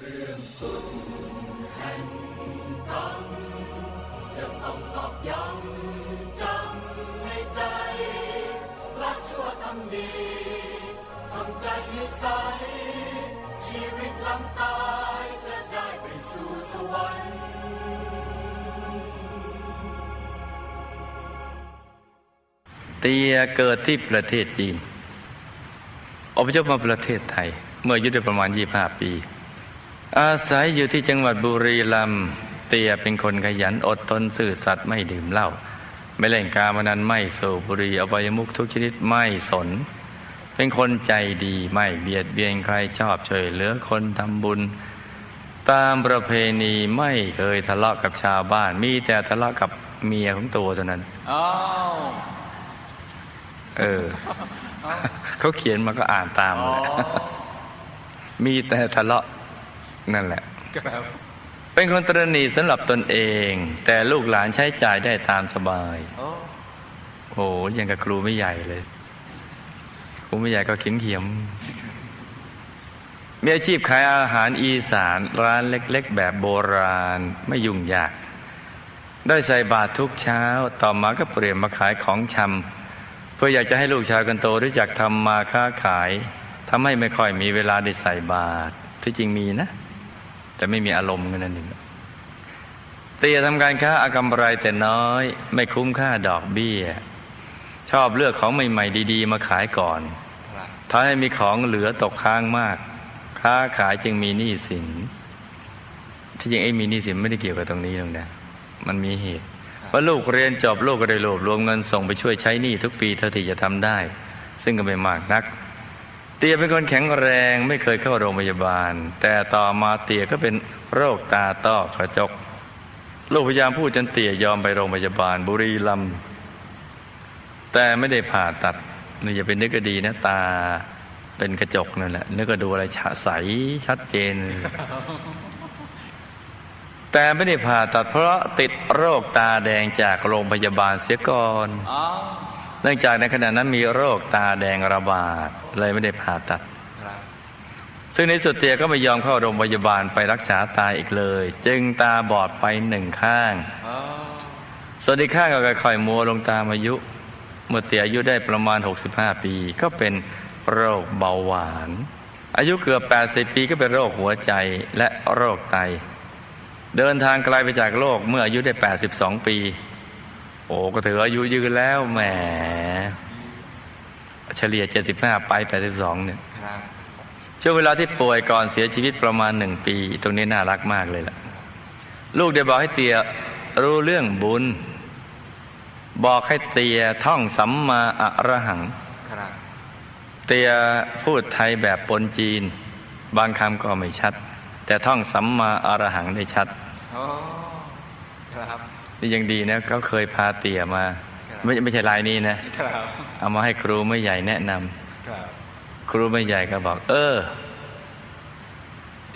เตียเกิดที่ประเทศจีนอพยพมาประเทศไทย เมื่ออายุได้ประมาณ 25 ปี อาศัยอยู่ที่จังหวัดบุรีรัมย์เตียเป็นคนขยันอดทนซื่อสัตย์ไม่ดื่มเหล้าไม่เล่นการพนันไม่สูบบุหรี่อบายมุขทุกชนิดไม่สน เป็นคนใจดีไม่เบียดเบียนใครชอบช่วยเหลือคนทำบุญ ตามประเพณีไม่เคยทะเลาะกับชาวบ้าน มีแต่ทะเลาะกับเมียของตัวเท่านั้นอ้าวเออเขาเขียนมาก็อ่านตามอ๋อแหละมีแต่ทะเลาะ นั่นแหละครับเป็นคนตรณีสำหรับตนเอง แต่ลูกหลานใช้จ่ายได้ตามสบาย โอ้โอ้โหยังกับครูไม่ใหญ่เลย ครูไม่ใหญ่ก็เขียมเขียมๆมีอาชีพขายอาหารอีสานร้านเล็ก ๆ แบบโบราณไม่ยุ่งยาก ได้ใส่บาตรทุกเช้า ต่อมาก็เปลี่ยนมาขายของชำเพื่ออยากจะให้ลูกชายคนโตรู้จักทำมาค้าขายทำให้ไม่ค่อยมีเวลาได้ใส่บาตรที่จริงมีนะ แต่ไม่มีอารมณ์กันนั่นเองเตียทำการค้าอากำไรแต่น้อย ไม่คุ้มค่าดอกเบี้ย ชอบเลือกของใหม่ ๆ ดี ๆ มาขายก่อนครับถ้าให้มีของเหลือตกค้างมาก ค้าขายจึงมีหนี้สิน ที่จริงไอ้มีหนี้สินไม่ได้เกี่ยวกับตรงนี้หรอกนะมันมีเหตุว่าลูกเรียนจบลูกก็ได้รวบรวมเงินส่งไปช่วยใช้หนี้ทุกปีเท่าที่จะทำได้ ซึ่งก็ไม่มากนัก เตียเป็นคนแข็งแรงไม่เคยเข้าโรงพยาบาล แต่ต่อมาเตียก็เป็นโรคตาต้อกระจก ลูกพยายามพูดจนเตียยอมไปโรงพยาบาลบุรีรัมย์แต่ไม่ได้ผ่าตัดนี่อย่าไปนึกก็ดีนะตาเป็นกระจกนั่นแหละนึกก็ดูอะไรฉะใสชัดเจน แต่ไม่ได้ผ่าตัดเพราะติดโรคตาแดงจากโรงพยาบาลเสียก่อน เนื่องจากในขณะนั้นมีโรคตาแดงระบาดเลยไม่ได้ผ่าตัดครับซึ่งในสุดเตียก็ไม่ยอมเข้าโรงพยาบาลไปรักษาตาอีกเลย จึงตาบอดไปหนึ่งข้างอ้าวส่วนอีกข้างก็ค่อยๆมัวลงตามอายุ เมื่อเตียอายุได้ประมาณ 65 ปี ก็เป็นโรคเบาหวาน อายุเกือบ 80 ปีก็เป็นโรคหัวใจและโรคไต เดินทางไกลไปจากโลกเมื่ออายุได้ 82 ปีโอ้ก็ถืออายุยืนแล้วแหมเฉลี่ย75ไป82เนี่ยครับช่วงเวลาที่ป่วยก่อนเสียชีวิตประมาณหนึ่งปี ตรงนี้น่ารักมากเลยล่ะ ลูกได้บอกให้เตียรู้เรื่องบุญ บอกให้เตียท่องสัมมาอะระหังครับเตียพูดไทยแบบปนจีน บางคำก็ไม่ชัด แต่ท่องสัมมาอะระหังได้ชัดโอ้ครับ นี่ยังดีนะเขาเคยพาเตียมาครับไม่ไม่ใช่ลายนี้นะครับเอามาให้ครูไม่ใหญ่แนะนำครับครูไม่ใหญ่ก็บอก เออ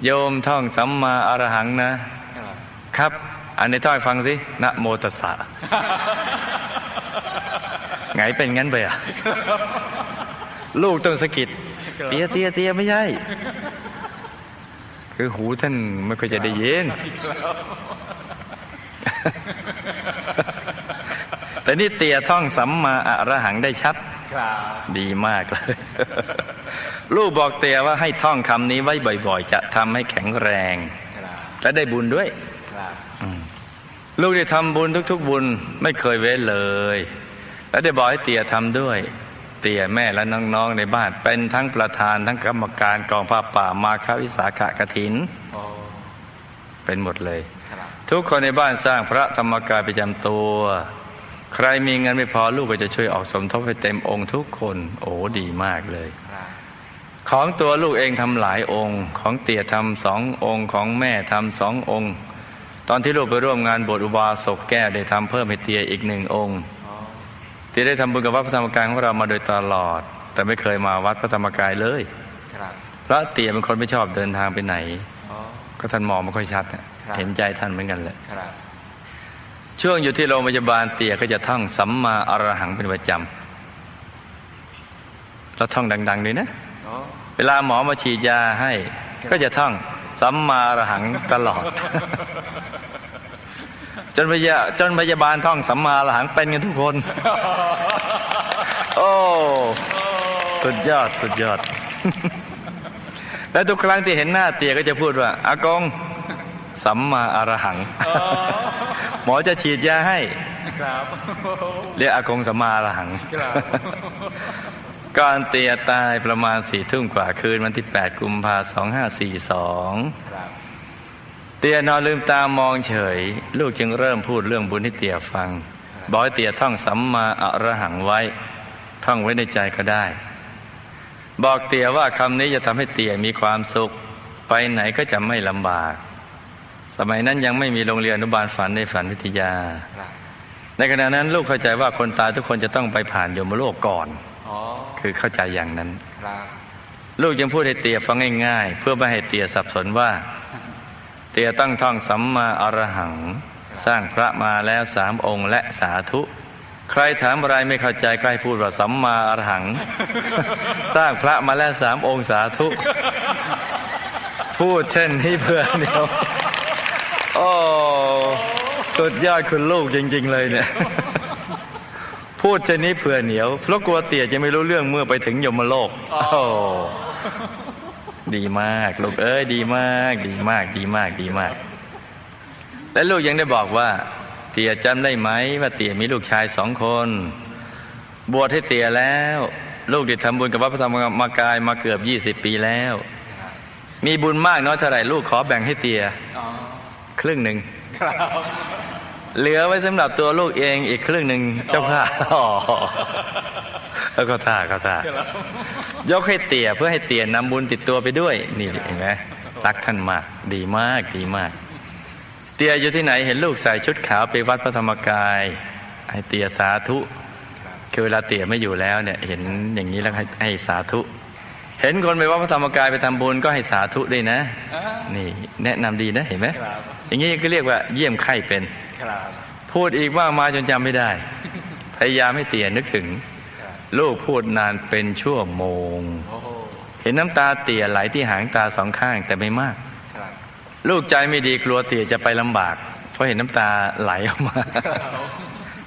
โยมท่องสัมมาอรหังนะครับครับ อันนี้ท่อยฟังสินะโมตัสสะไงเป็นงั้นไปอะ ลูกต้องสะกิดเตียเตียเตียไม่ใช่ คือหูท่านไม่ค่อยจะได้ยิน แต่นี่เตียท่องสัมมาอรหังได้ชัดครับดีมากเลย ลูกบอกเตียว่าให้ท่องคำนี้ไว้บ่อย ๆ จะทำให้แข็งแรงครับและได้บุญด้วยครับลูกได้ทำบุญทุก ๆ บุญไม่เคยเว้นเลย และได้บอกให้เตียทำด้วย เตียแม่และน้องๆในบ้าน เป็นทั้งประธานทั้งกรรมการกองผ้าป่ามาควิสาขกถินโอ้เป็นหมดเลยครับ ทุกคนในบ้านสร้างพระธรรมกายประจำตัว ใครมีเงินไม่พอลูกก็จะช่วยออกสมทบให้เต็มองค์ทุกคน โอ้ดีมากเลยครับของตัวลูกเองทำหลายองค์ ของเตี่ยทำสององค์ของแม่ทำสององค์ ตอนที่ลูกไปร่วมงานบวชอุบาสกแก้วได้ทำเพิ่มให้เตียอีกหนึ่งองค์โอ้เตียได้ทำบุญกับวัดพระธรรมกายของเรามาโดยตลอด แต่ไม่เคยมาวัดพระธรรมกายเลยครับเพราะเตียเป็นคนไม่ชอบเดินทางไปไหนโอ้ก็ท่านมองไม่ค่อยชัดน่ะครับ เห็นใจท่านเหมือนกันแหละครับช่วงอยู่ที่โรงพยาบาลเตียก็จะท่องสัมมาอรหังเป็นประจำแล้วท่องดังๆด้วยนะโอ้เวลาหมอมาฉีดยาให้ ก็จะท่องสัมมาอรหังตลอด จนพยาจนพยาบาลท่องสัมมาอรหังเป็นกันทุกคน โอ้สุดยอดสุดยอด แล้วทุกครั้งที่เห็นหน้าเตียก็จะพูดว่า อากง สัมมาอรหัง หมอจะฉีดยาให้ครับเรียกอากงสัมมาอรหังครับก่อนเตียตายประมาณสี่ทุ่มกว่าคืนวันที่ 8 กุมภาสองห้าสี่สองครับเตียนอนลืมตามองเฉย ลูกจึงเริ่มพูดเรื่องบุญให้เตียฟังบอกให้เตียท่องสัมมาอรหังไว้ ท่องไว้ในใจก็ได้ บอกเตียว่าคำนี้จะทำให้เตียมีความสุข ไปไหนก็จะไม่ลำบาก สมัยนั้นยังไม่มีโรงเรียนอนุบาลฝันในฝันวิทยาครับในขณะนั้นลูกเข้าใจว่าคนตายทุกคนจะต้องไปผ่านยมโลกก่อนอ๋อคือเข้าใจอย่างนั้นครับลูกยังพูดให้เตียฟังง่ายๆ เพื่อไม่ให้เตียสับสนว่า เตียตั้งท่องสัมมาอรหัง สร้างพระมาแล้วสามองค์และสาธุ ใครถามอะไรไม่เข้าใจใครพูดว่าสัมมาอรหัง สร้างพระมาแล้วสามองค์สาธุ พูดเช่นนี้เพื่อเดียว โอ้สุดยอดคุณลูกจริง ๆ เลยเนี่ย พูดเช่นนี้เผื่อเหนียวเพราะกลัวเตี่ยจะไม่รู้เรื่องเมื่อไปถึงยมโลกโอ้ดีมากลูกเอ้ยดีมาก ดีมากดีมากดีมาก และลูกยังได้บอกว่า เตี่ยจำได้ไหมว่าเตี่ยมีลูกชายสองคน บวชให้เตี่ยแล้ว ลูกได้ทำบุญกับวัดพระธรรมกายมาเกือบยี่สิบปีแล้ว มีบุญมากน้อยเท่าไหร่ลูกขอแบ่งให้เตี่ย ครึ่งหนึ่งครับเหลือไว้สำหรับตัวลูกเองอีกครึ่งหนึ่งเจ้าค่ะอ๋อแล้วก็ท่าก็ท่ายกให้เตี่ยเพื่อให้เตี่ยนำบุญติดตัวไปด้วย นี่เห็นไหมรักท่านมาก ดีมากดีมาก เตี่ยอยู่ที่ไหนเห็นลูกใส่ชุดขาวไปวัดพระธรรมกายให้เตี่ยสาธุคือเวลาเตี่ยไม่อยู่แล้วเนี่ย เห็นอย่างนี้แล้วให้ให้สาธุ เห็นคนไปวัดพระธรรมกายไปทำบุญก็ให้สาธุด้วยนะ นี่แนะนำดีนะเห็นไหมครับอย่างนี้ก็เรียกว่าเยี่ยมไข้เป็นครับพูดอีกมากมายจนจำไม่ได้ พยายามให้เตียนึกถึงครับลูกพูดนานเป็นชั่วโมงโอ้โหเห็นน้ำตาเตียไหลที่หางตาสองข้างแต่ไม่มากครับลูกใจไม่ดีกลัวเตียจะไปลำบาก เพราะเห็นน้ำตาไหลออกมา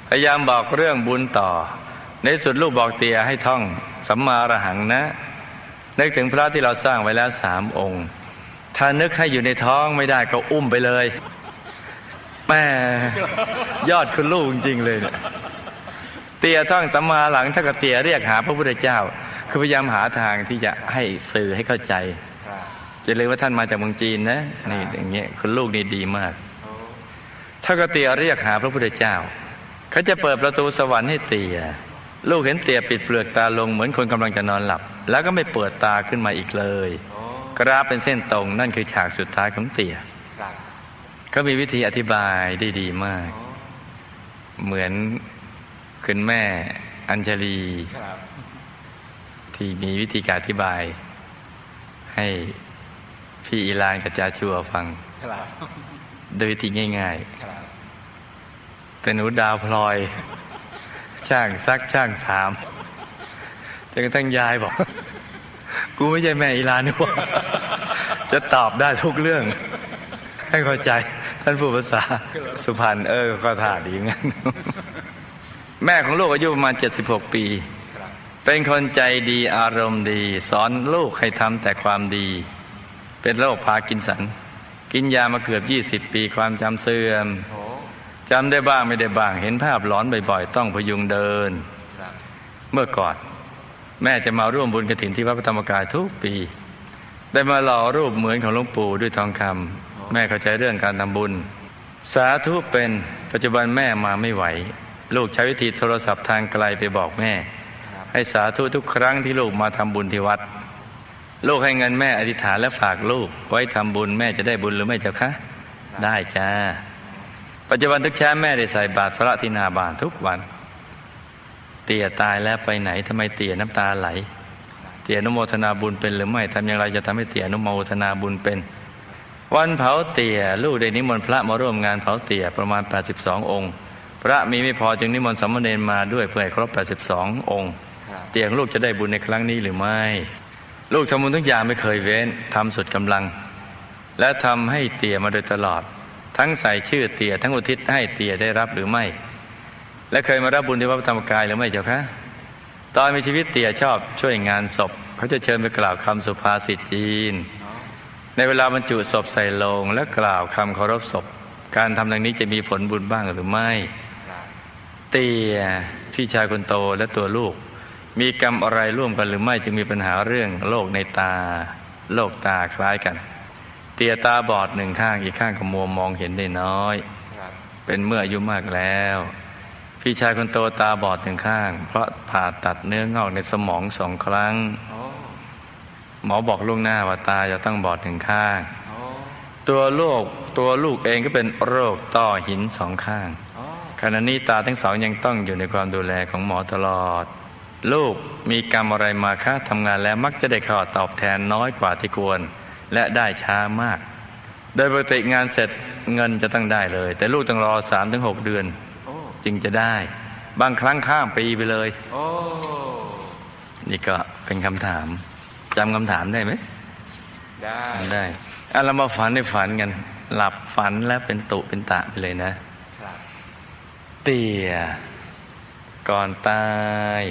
พยายามบอกเรื่องบุญต่อ ในสุดลูกบอกเตียให้ท่องสัมมาอรหังนะ นึกถึงพระที่เราสร้างไว้แล้วสามองค์ ถ้านึกให้อยู่ในท้องไม่ได้ก็อุ้มไปเลยแม่ยอดคุณลูกจริง ๆ เลยเนี่ยเตียท่องสัมมาหลังถ้ากเตียเรียกหาพระพุทธเจ้า คือพยายามหาทางที่จะให้สื่อให้เข้าใจจะเลยว่าท่านมาจากเมืองจีนนะนี่อย่างเงี้ยคุณลูกนี่ดีมากโอ้ถ้ากเตียเรียกหาพระพุทธเจ้า เขาจะเปิดประตูสวรรค์ให้เตีย ลูกเห็นเตียปิดเปลือกตาลงเหมือนคนกำลังจะนอนหลับ แล้วก็ไม่เปิดตาขึ้นมาอีกเลยโอ้กราฟเป็นเส้นตรงนั่นคือฉากสุดท้ายของเตียครับเขามีวิธีอธิบายได้ดีมากโอ้เหมือนคุณแม่อัญชลีครับที่มีวิธีการอธิบาย ให้พี่อีลานกับจาชัวฟังครับโดยวิธีง่ายครับๆแต่หนูดาวพลอย ช่างซักช่างสาม จนกระทั่งยายบอก กูไม่ใช่แม่อีลานี่ว่าจะตอบได้ทุกเรื่องให้เข้าใจ ท่านผู้ภาษาสุพรรณเออก็ท่าดีงั้น แม่ของลูกอายุประมาณ 76 ปี เป็นคนใจดีอารมณ์ดี สอนลูกให้ทำแต่ความดี เป็นโรคพากินสัน กินยามาเกือบ 20 ปีความจำเสื่อมจำได้บ้างไม่ได้บ้าง เห็นภาพหลอนบ่อยๆ ต้องพยุงเดิน เมื่อก่อน แม่จะมาร่วมบุญกระถินที่วัดพระธรรมกายทุกปี ได้มาหล่อรูปเหมือนของหลวงปู่ด้วยทองคำแม่เข้าใจเรื่องการทำบุญ สาธุเป็นปัจจุบันแม่มาไม่ไหว ลูกใช้วิธีโทรศัพท์ทางไกลไปบอกแม่ ให้สาธุทุกครั้งที่ลูกมาทำบุญที่วัด ลูกให้เงินแม่อธิษฐานและฝากลูกไว้ทำบุญแม่จะได้บุญหรือไม่เจ้าคะ ได้จ้าปัจจุบันทุกเช้าแม่ได้ใส่บาตรพระที่นาบานทุกวัน เตี่ยตายแล้วไปไหนทำไมเตี่ยน้ำตาไหล เตี่ยอนุโมทนาบุญเป็นหรือไม่ทำอย่างไรจะทำให้เตี่ยอนุโมทนาบุญเป็น วันเผาเตี่ยลูกได้นิมนต์พระมาร่วมงานเผาเตี่ยประมาณ 82 องค์ พระมีไม่พอจึงนิมนต์สามเณรมาด้วยเพื่อให้ครบ 82 องค์ครับเตียงลูกจะได้บุญในครั้งนี้หรือไม่ ลูกทำบุญทุกอย่างไม่เคยเว้นทำสุดกำลัง และทำให้เตี่ยมาโดยตลอด ทั้งใส่ชื่อเตี่ยทั้งอุทิศให้เตี่ยได้รับหรือไม่ และเคยมารับบุญที่วัดพระธรรมกายหรือไม่เจ้าคะตอนมีชีวิตเตี่ยชอบช่วยงานศพ เขาจะเชิญไปกล่าวคำสุภาษิตจีน ในเวลาบรรจุศพใส่โลงและกล่าวคำเคารพศพ การทำดังนี้จะมีผลบุญบ้างหรือไม่ครับเตียพี่ชายคนโตและตัวลูก มีกรรมอะไรร่วมกันหรือไม่จึงมีปัญหาเรื่องโรคในตาโรคตาคล้ายกัน เตียตาบอดหนึ่งข้างอีกข้างก็มัวมองเห็นได้น้อยครับเป็นเมื่ออายุมากแล้ว พี่ชายคนโตตาบอดหนึ่งข้าง เพราะผ่าตัดเนื้องอกในสมองสองครั้ง หมอบอกล่วงหน้าว่าตาจะต้องบอดหนึ่งข้าง ตัวลูกตัวลูกเองก็เป็นโรคต้อหินสองข้างขณะนี้ตาทั้งสองยังต้องอยู่ในความดูแลของหมอตลอด ลูกมีกรรมอะไรมาคะทำงานแล้วมักจะได้ข้อตอบแทนน้อยกว่าที่ควร และได้ช้ามาก โดยปกติงานเสร็จเงินจะต้องได้เลย แต่ลูกต้องรอ3าถึงหเดือน จึงจะได้ บางครั้งข้ามปีไปเลยโอ้นี่ก็เป็นคำถามจำคำถามได้ไหมได้จำได้อะเรามาฝันในฝันกัน หลับฝันแล้วเป็นตุเป็นตะไปเลยนะครับเตียก่อนตาย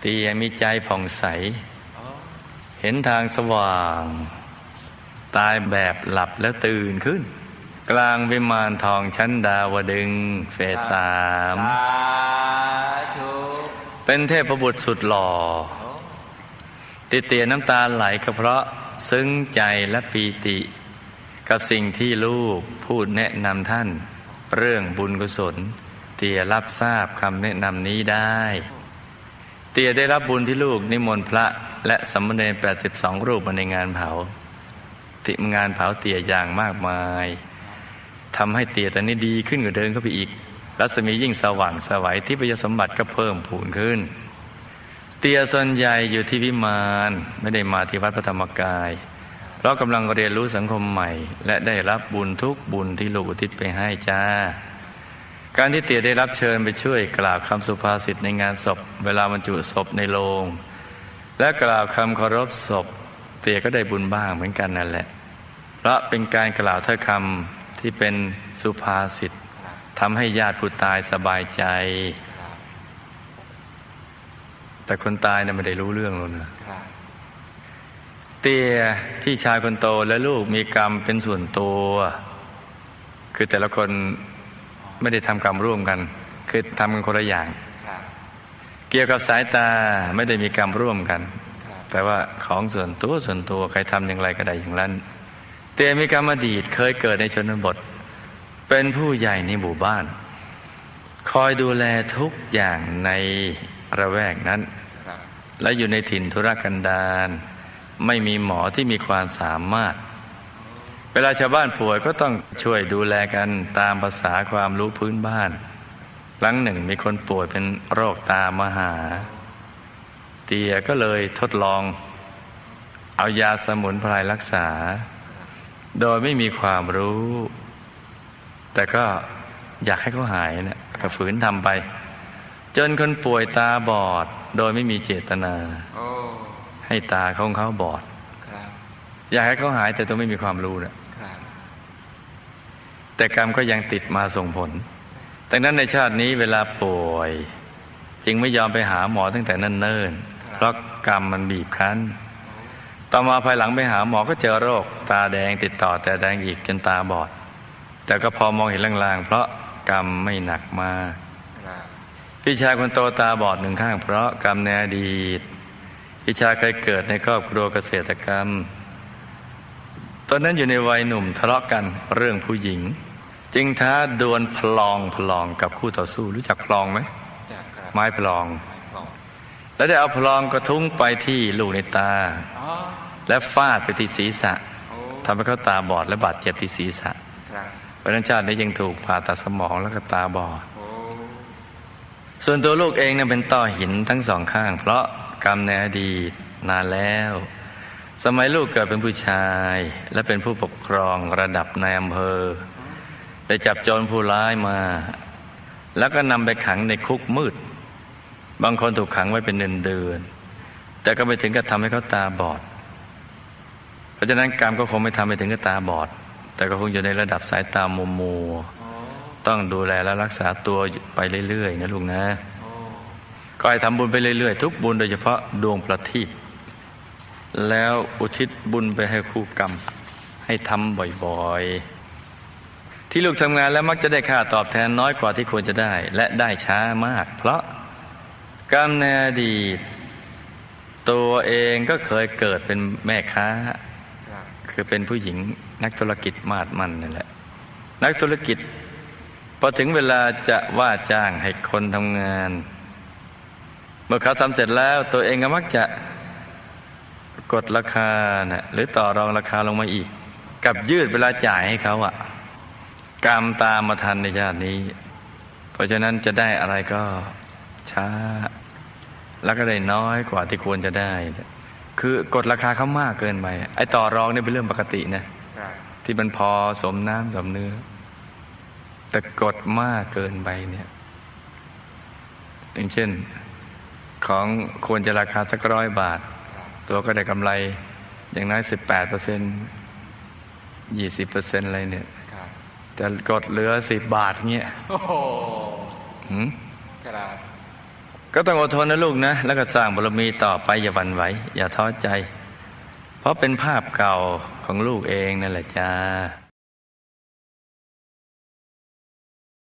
เตียมีใจผ่องใสโอ้เห็นทางสว่าง ตายแบบหลับแล้วตื่นขึ้น กลางวิมานทองชั้นดาวดึงส์เฟสสามสาธุเป็นเทพบุตรสุดหล่อโอ้ติเตียน้ำตาไหลก็เพราะซึ้งใจและปีติ กับสิ่งที่ลูกพูดแนะนำท่าน เรื่องบุญกุศล เตียรับทราบคำแนะนำนี้ได้ เตียได้รับบุญที่ลูกนิมนต์พระและสามเณร82 รูปมาในงานเผาติงานเผาเตียอย่างมากมาย ทำให้เตียตอนนี้ดีขึ้นกว่าเดิมเข้าไปอีก รัศมียิ่งสว่างสวัยที่ประโยสมบัติก็เพิ่มพูนขึ้น เตียส่วนใหญ่อยู่ที่วิมานไม่ได้มาที่วัดพระธรรมกาย เพราะกำลังเรียนรู้สังคมใหม่ และได้รับบุญทุกบุญที่ลูกอุทิศไปให้จ้า การที่เตียได้รับเชิญไปช่วยกล่าวคำสุภาษิตในงานศพ เวลาบรรจุศพในโลงและกล่าวคำเคารพศพ เตียก็ได้บุญบ้างเหมือนกันนั่นแหละเพราะเป็นการกล่าวถ้อยคำ ที่เป็นสุภาษิตครับทำให้ญาติผู้ตายสบายใจครับแต่คนตายน่ะไม่ได้รู้เรื่องหรอกนะครับเตียพี่ชายคนโตและลูกมีกรรมเป็นส่วนตัว คือแต่ละคนไม่ได้ทำกรรมร่วมกัน คือทำกันคนละอย่างครับเกี่ยวกับสายตาไม่ได้มีกรรมร่วมกันครับแต่ว่าของส่วนตัวส่วนตัวใครทำอย่างไรก็ได้อย่างนั้น เตียมีกรรมอดีตเคยเกิดในชนบท เป็นผู้ใหญ่ในหมู่บ้าน คอยดูแลทุกอย่างในระแวกนั้น และอยู่ในถิ่นธุรกันดารไม่มีหมอที่มีความสามารถ เวลาชาวบ้านป่วยก็ต้องช่วยดูแลกันตามภาษาความรู้พื้นบ้านครั้งหนึ่งมีคนป่วยเป็นโรคตามหา เตียก็เลยทดลอง เอายาสมุนไพรรักษา โดยไม่มีความรู้ แต่ก็อยากให้เขาหายนะก็ฝืนทำไป จนคนป่วยตาบอด โดยไม่มีเจตนาโอ้ให้ตาของเขาบอดครับอยากให้เขาหายแต่ตัวไม่มีความรู้นะครับแต่กรรมก็ยังติดมาส่งผลดังนั้นในชาตินี้เวลาป่วย จึงไม่ยอมไปหาหมอตั้งแต่เนิ่นๆเพราะกรรมมันบีบคั้น ต่อมาภายหลังไปหาหมอก็เจอโรค ตาแดงติดต่อแต่แดงอีกจนตาบอด แต่ก็พอมองเห็นลางๆ เพราะกรรมไม่หนักมากครับพี่ชายคนโตตาบอดหนึ่งข้าง เพราะกรรมในอดีตพี่ชายเคยเกิดในครอบครัวเกษตรกรรม ตอนนั้นอยู่ในวัยหนุ่มทะเลาะกันเรื่องผู้หญิง จึงท้าดวลพลองพลองกับคู่ต่อสู้ รู้จักพลองไหมจากครับไม้พลองบอก แล้วได้เอาพลองกระทุ้งไปที่ลูกในตาอ๋อและฟาดไปที่ศีรษะโอ้ทำให้เขาตาบอดและบาดเจ็บที่ศีรษะครับเพราะฉะนั้นชาตินี้ยังถูกผ่าตัดสมองแล้วก็ตาบอดโอ้ส่วนตัวลูกเองเนี่ยเป็นต้อหินทั้งสองข้าง เพราะกรรมในอดีตนานแล้ว สมัยลูกเกิดเป็นผู้ชาย และเป็นผู้ปกครองระดับในอำเภอ ได้จับโจรผู้ร้ายมา แล้วก็นำไปขังในคุกมืด บางคนถูกขังไว้เป็นเดือนๆแต่ก็ไม่ถึงกับทำให้เขาตาบอด เพราะฉะนั้นกรรมก็คงไม่ทำให้ถึงกับตาบอด แต่ก็คงอยู่ในระดับสายตามัวมัวต้องดูแลและรักษาตัวไปเรื่อยๆนะลุงนะก็ให้ทำบุญไปเรื่อยๆ ทุกบุญโดยเฉพาะดวงประทีปแล้วอุทิศบุญไปให้คู่กรรม ให้ทำบ่อยๆ ที่ลูกทำงานแล้วมักจะได้ค่าตอบแทนน้อยกว่าที่ควรจะได้ และได้ช้ามาก เพราะ กรรมในอดีต ตัวเองก็เคยเกิดเป็นแม่ค้า คือเป็นผู้หญิงนักธุรกิจมาดมันนั่แหละ นักธุรกิจพอถึงเวลาจะว่าจ้างให้คนทำงาน เมื่อเขาทำเสร็จแล้วตัวเองก็มักจะกดราคานะหรือต่อรองราคาลงมาอีก กับยืดเวลาจ่ายให้เขาอะกรรมตามมาทันในชาตินี้ เพราะฉะนั้นจะได้อะไรก็ ช้า แล้วก็ได้น้อยกว่าที่ควรจะได้ คือกดราคาเขามากเกินไปไอ้ต่อรองนี่เป็นเรื่องปกตินะครับที่มันพอสมน้ำสมเนื้อ แต่กดมากเกินไปเนี่ยอย่างเช่นของควรจะราคาสักร้อยบาทครับตัวก็ได้กำไรอย่างน้อยสิบแปดเปอร์เซ็นยี่สิบเปอร์เซ็นอะไรเนี่ยครับแต่กดเหลือสิบบาทเงี้ยโอ้โหหืมครับ ก็ต้องอดทนนะลูกนะ แล้วก็สร้างบารมีต่อไปอย่าหวั่นไหว อย่าท้อใจ เพราะเป็นภาพเก่าของลูกเองนั่นแหละจ้า